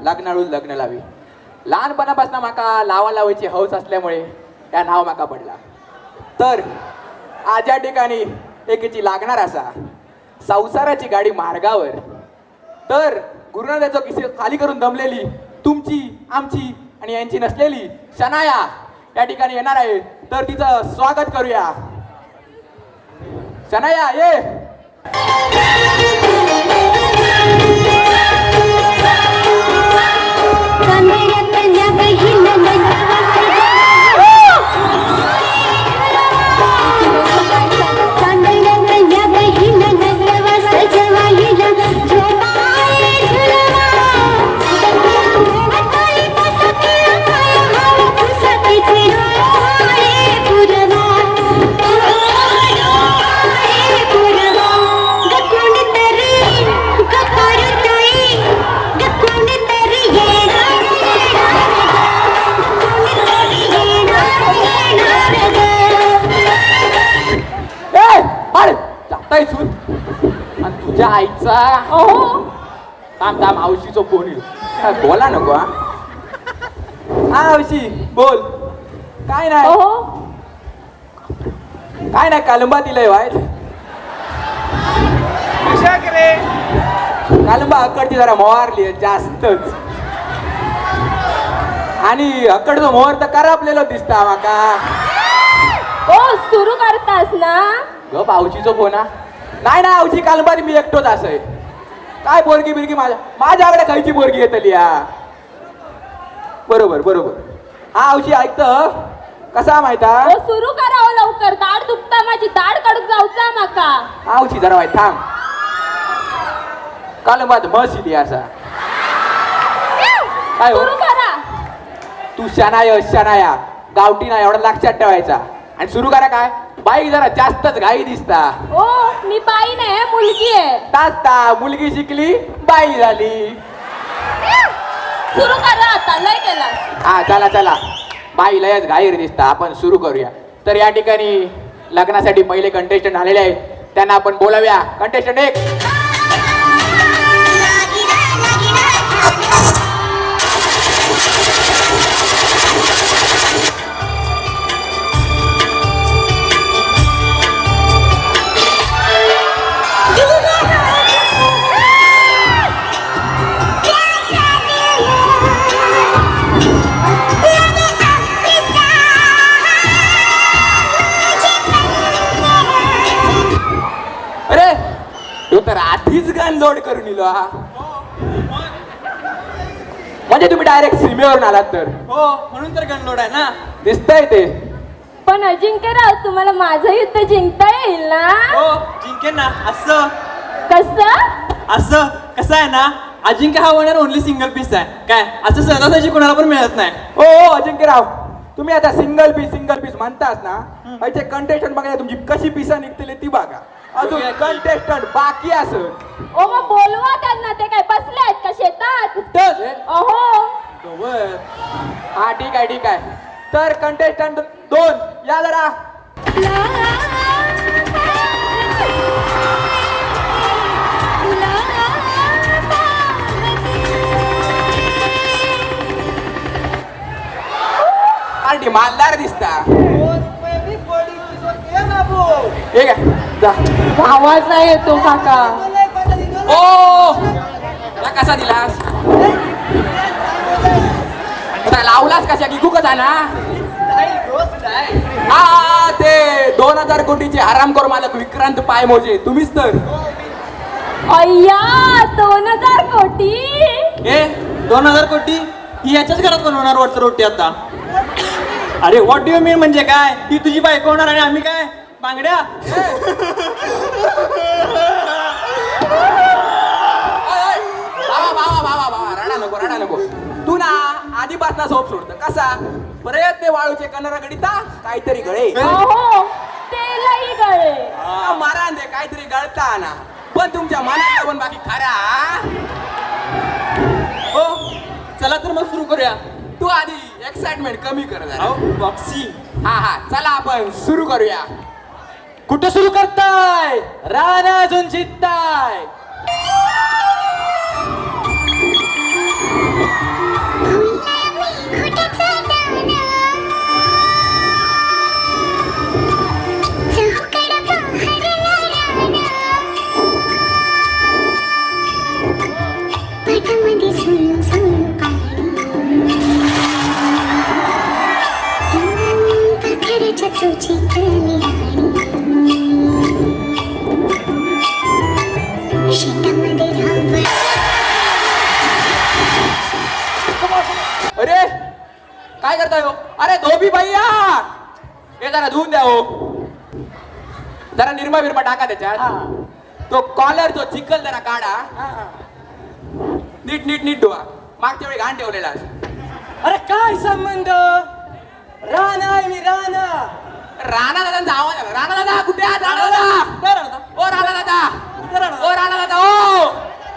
लग्नाळू लग्न लावी. लहानपणापासून माका लावा लावायची हौस असल्यामुळे त्या नाव माका पडला. तर आज या ठिकाणी एकीची लागणार असा. संसाराची गाडी मार्गावर. तर गुरुनाथाचं किसे खाली करून दमलेली तुमची आमची आणि यांची नसलेली शनाया या ठिकाणी येणार आहे. तर तिचं स्वागत करूया. शनाया ये! तुझ्या आईचा थांब थांब मावशीचा फोन येईल. काय बोला नको हा. मावशी बोल. काय नाही. काय नाही कालंबा दिलंय कालंबा अकडची जरा मोहारली जास्तच. आणि अकडचं मोहर तर करापलेलं दिसता माका ओ सुरू करतास ना. ग भाऊजीचा फोन हा. नाही ना आवची कालंबारी मी एकटोच असय काय पोरगी बिरगी माझ्या माझ्याकडे खायची पोरगी येतली या बरोबर बरोबर. हा आवची ऐकत कसा माहिता? सुरू करावं लवकर. दाढ दुखता माझी. दाढ काढून जाऊचा माका. आवची जरा वाईट थांब. कालंबात म्हस इली असा. काय हो? सुरू करा. तू शनाय शनाया गावठी ना एवढा लक्षात ठेवायचा. आणि सुरू करा काय? बाई जरा जास्तच घाई दिसता. ओ मी बाई नाही मुलगी आहे. ताता मुलगी शिकली बाई झाली. सुरू करा आता लय केला. हा चला चला. बाई लयच घाईर दिसता आपण सुरू करूया. तर या ठिकाणी लग्नासाठी पहिले कंटेस्टंट आलेले आहेत. त्यांना आपण बोलाव्या. कंटेस्टंट एक. करून इलो हा म्हणजे तुम्ही डायरेक्ट सीमेवरून आलात तर. हो म्हणून तर गणलोड आहे ना. दिसतंय ते. पण अजिंक्यराव तुम्हाला माझं युद्ध जिंकता येईल ना? हो जिंके ना. असं. कसं? असं. कसं आहे ना? अजिंक्य हा वन ओनली सिंगल पीस आहे. काय? असं सहजासहजी कोणाला पण मिळत नाही. हो हो अजिंक्यराव तुम्ही आता सिंगल पीस सिंगल पीस म्हणतास ना असे कंटेस्टंट बघा तुमची कशी पिसा निघतील ती बघा. अजून. कंटेस्टंट बाकी असं ओ मग बोलवा त्यांना ते काय बसले आहेत का शेतात? अहो हा ठीक आहे ठीक आहे. तर कंटेस्टंट दोन या जरा. मालदार दिसता. ठीक आहे. जा. आवाज नाही येतो काका. ओ! कसा दिलास? आता लावलास कशा? की कुकच आहे ना हा ते दोन हजार कोटीचे आरामखोर मालक विक्रांत पायमोजे. तुम्हीच तर. अय्या दोन हजार कोटी? ए? दोन हजार कोटी? ही याच्याच घरात बनवणार वाटतं रोटी आता? अरे व्हॉट डू यू मीन म्हणजे काय? ही तुझी बायको होणार आणि आम्ही काय? बांगड्या बाबा बाबा बाबा बाबा रडा नको रडा नको. तू ना आधीपासून झोप सोडत. कसा? प्रयत्न वाळूचे कनरा गडिता काहीतरी गळे. अहो तेलही गळे. मारा दे काहीतरी गळता ना. पण तुमच्या मनात पण बाकी खरा. हो चला तर मग सुरू करूया. तू आधी एक्साइटमेंट कमी कर जरा. हो बॉक्सी हा हा चला आपण सुरू करूया. कुठं सुरू करताय? राणा अजून जिंकताय. पाठामध्ये जरा धुवून द्या हो. जरा निरमा बिरमा टाका त्याच्यात. तो कॉलर तो चिखल जरा काढा. नीट नीट नीट धुवा. मागच्या वेळी घाण ठेवलेला अरे काय संबंध? राणा आहे मी राणा. राणा दादांचा आवाज आला. राणा दादा कुठे आहात? राणा दादा. ओ राणा दादा. ओ राणा दादा ओ.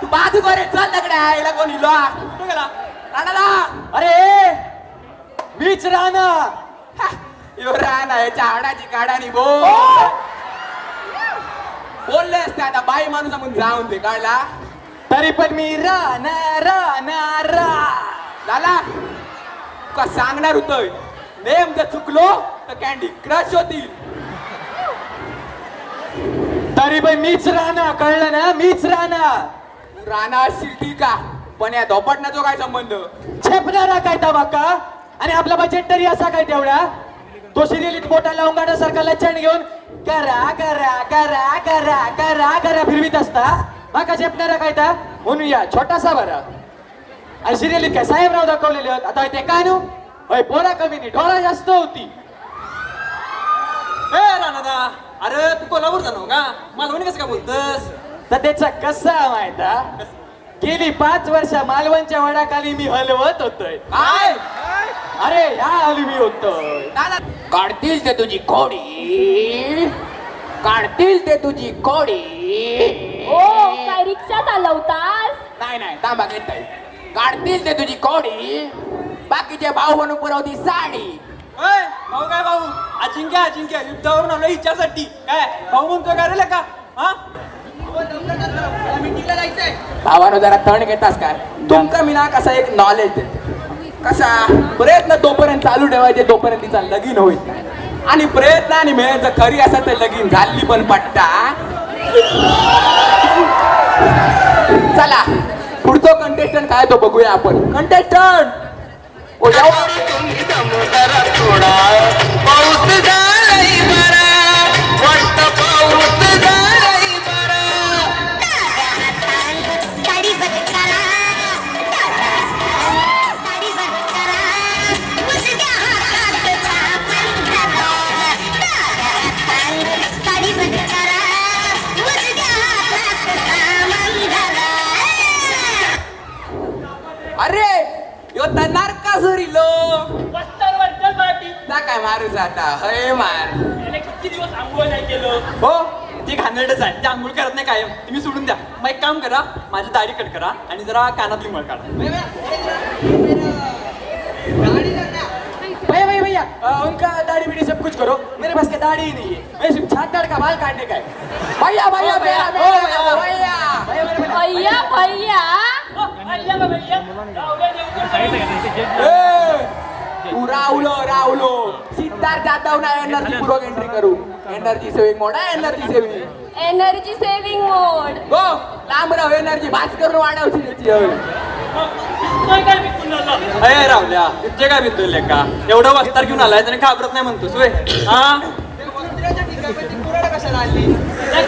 तू बाजू करे चल दगड्या. याला कोण हिलो राणा दादा. अरे मीच राणा. हा, यो राणा याच्या हाडाची काढानी बोल. बोलले असते आता बाई माणूस म्हणून जाऊन ते काढला तरी पण मी राणा राणा रा. झाला? का सांगणार होतोय नेम जर चुकलो तर कॅन्डी क्रश होतील. तरी पण मीच राणा कळलं ना? मीच राणा तू राणा असशील ठीक का? पण या धोपटण्याचा काय संबंध? छेपणारा काय तबाका आणि आपला बजेट तरी असा काय तेवढा? तो सिरियलीत मोठा लावून गाण्यासारखा लचण घेऊन करा करा करा करा करा करा फिरवीत असता. माका छेपणारा काय ता? म्हणून या छोटासा बरा. आणि सिरियलीत काय साहेबराव दाखवलेले होत? आता ते काय नु होय पोरा कमी नाही डोळा जास्त होती. ए राणादा अरे तू कोल्हापूर जाणव का? मालवणी कसं काय बोलतस? तर त्याचा कसा माहिता गेली पाच वर्ष मालवणच्या वडाखाली मी हलवत होतोय. काय? अरे ह्या हलवी होतोय. दादा काढतील ते तुझी कोडी काढतील ते तुझी कोडी ओ काय रिक्षा चालवतास नाही नाही थांबा घेत नाही काढतील ते तुझी कोडी बाकीचे भाऊ म्हणून पुरवती साडी. ओय भाऊ काय भाऊ? अजिंक्य अजिंक्य. युद्धावरून आलो हिच्यासाठी. काय भाऊ म्हणतोय का रे का हा? भावानं जरा तण घेतास काय? तुमका मी ना कसा एक नॉलेज देते. कसा? प्रयत्न तोपर्यंत चालू ठेवायचे तोपर्यंत तिचा लगीन होईल. आणि प्रयत्न आणि मेहनत जर खरी असा तर लगीन झाली पण पट्टा. चला पुढचं कंटेस्टंट काय तो बघूया आपण. कंटेस्टंट ओ यावं. आता हय मार. किती दिवस आंघोळ नाही केलं? हो ते घाणेरडच आहे. ते आंघोळ करत नाही कायम. तुम्ही सोडून द्या. मग एक काम करा माझी दाढी कट करा आणि जरा कानातली मळ काढा. भैया भैया भैया. अ, उनका दाढ़ी बीड़ी सब कुछ करो. मेरे पास के दाढ़ी ही नहीं है. मैं सिर्फ छातड़ का बाल काटने का है. भैया भैया भैया भैया. भैया भैया मेरे मेरे भैया. भैया ए, तू रावलो रावलो सिद्धार्थ जाधव ना एनर्जी पूर्वक एंट्री करू. Energy saving mode energy saving energy saving mode go लांब राव एनर्जी भास करून वाढवची त्याची हवी. अरे रावल्या तुझे काय का? एवढं वस्तार घेऊन आलाय आणि घाबरत नाही म्हणतोस होय. हा?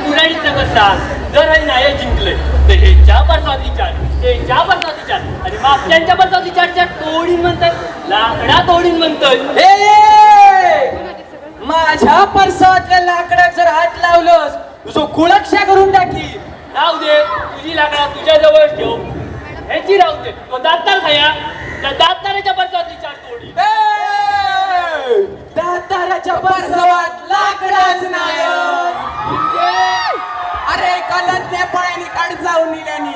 कुराडीचं कसा? जर हे नाही जिंकले तर हे ज्या बरसात विचार ते ज्या बरसात विचार आणि मागच्यांच्या बरसात विचारच्या तोडीन म्हणतात लाकडा तोडीन म्हणतात. ए! माझ्या परसातल्या लाकडात जर हात लावलंस तुझं कुळक्षा करून टाकी. राहू दे तुझी लाकडा तुझ्या जवळ ठेव. ह्याची राहू दे. तो दातार खाया त्या दाताराच्या बरसात विचार तोडी दाताराच्या परसवात लाकडाच नायक अरे कलतल्या पळ्यानी काढ जाऊन निल्यानी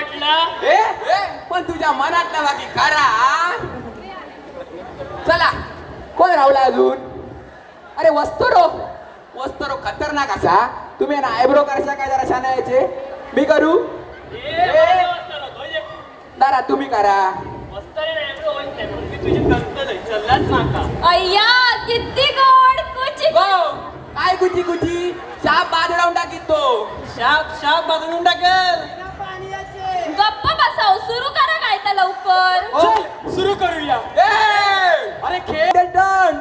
वाटला ए, पण तुझ्या मनातला बाकी खरा चला कोण राहुला अजून? अरे वस्तुरो. वस्त्र खतरनाक असा. तुम्ही ना आयब्रो करशा काय जरा छान यायचे मी करू. दारा तुम्ही करा. अय्या किती गोड कुची. काय कुची कुची? शाप बाद लावून टाकीत तो. शाप शाप बदलून टाकेल. जाऊ सुरू करा काय तर लवकर. चल सुरू करूया. अरे खेळ. डन